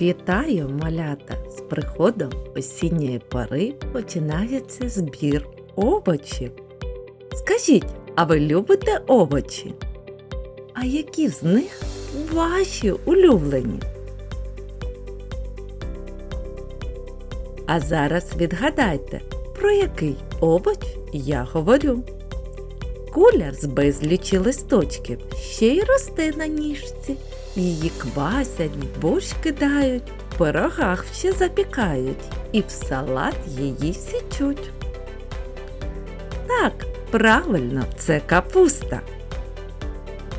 Вітаю, малята! З приходом осінньої пори починається збір овочів. Скажіть, а ви любите овочі? А які з них ваші улюблені? А зараз відгадайте, про який овоч я говорю. Куля з безлічі листочків ще й росте на ніжці. Її квасять, в борщ кидають, в пирогах ще запікають і в салат її січуть. Так, правильно, це капуста.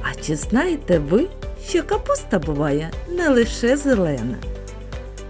А чи знаєте ви, що капуста буває не лише зелена,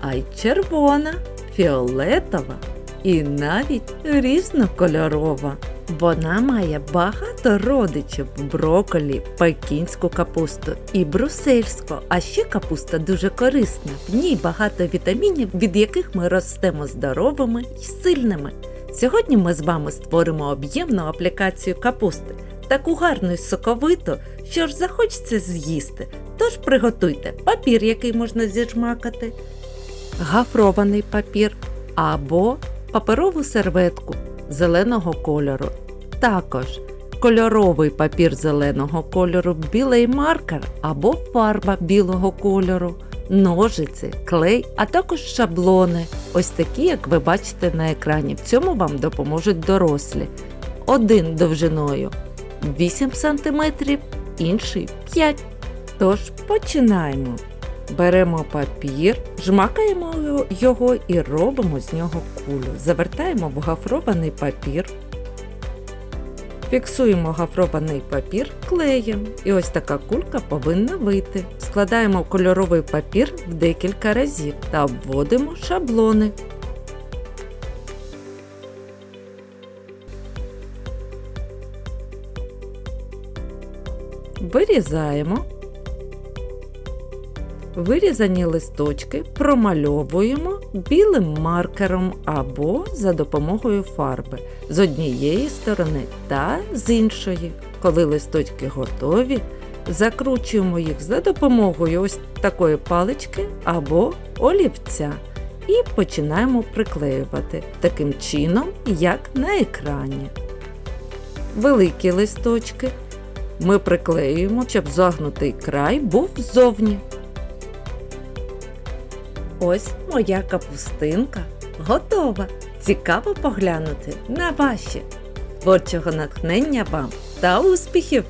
а й червона, фіолетова і навіть різнокольорова. Вона має багато родичів броколі, пекінську капусту і брусельську. А ще капуста дуже корисна. В ній багато вітамінів, від яких ми ростемо здоровими і сильними. Сьогодні ми з вами створимо об'ємну аплікацію капусти, таку гарну і соковиту, що ж захочеться з'їсти. Тож приготуйте папір, який можна зіжмакати, гафрований папір або паперову серветку зеленого кольору. Також кольоровий папір зеленого кольору, білий маркер або фарба білого кольору, ножиці, клей, а також шаблони, ось такі, як ви бачите на екрані. В цьому вам допоможуть дорослі. Один довжиною 8 см, інший 5 Тож починаємо. Беремо папір, жмакаємо його і робимо з нього кулю. Завертаємо в гофрований папір. Фіксуємо гофрований папір клеєм. І ось така кулька повинна вийти. Складаємо кольоровий папір в декілька разів та обводимо шаблони. Вирізаємо. Вирізані листочки промальовуємо білим маркером або за допомогою фарби з однієї сторони та з іншої. Коли листочки готові, закручуємо їх за допомогою ось такої палички або олівця і починаємо приклеювати таким чином, як на екрані. Великі листочки ми приклеюємо, щоб загнутий край був ззовні. Ось моя капустинка готова. Цікаво поглянути на ваші. Творчого натхнення вам та успіхів!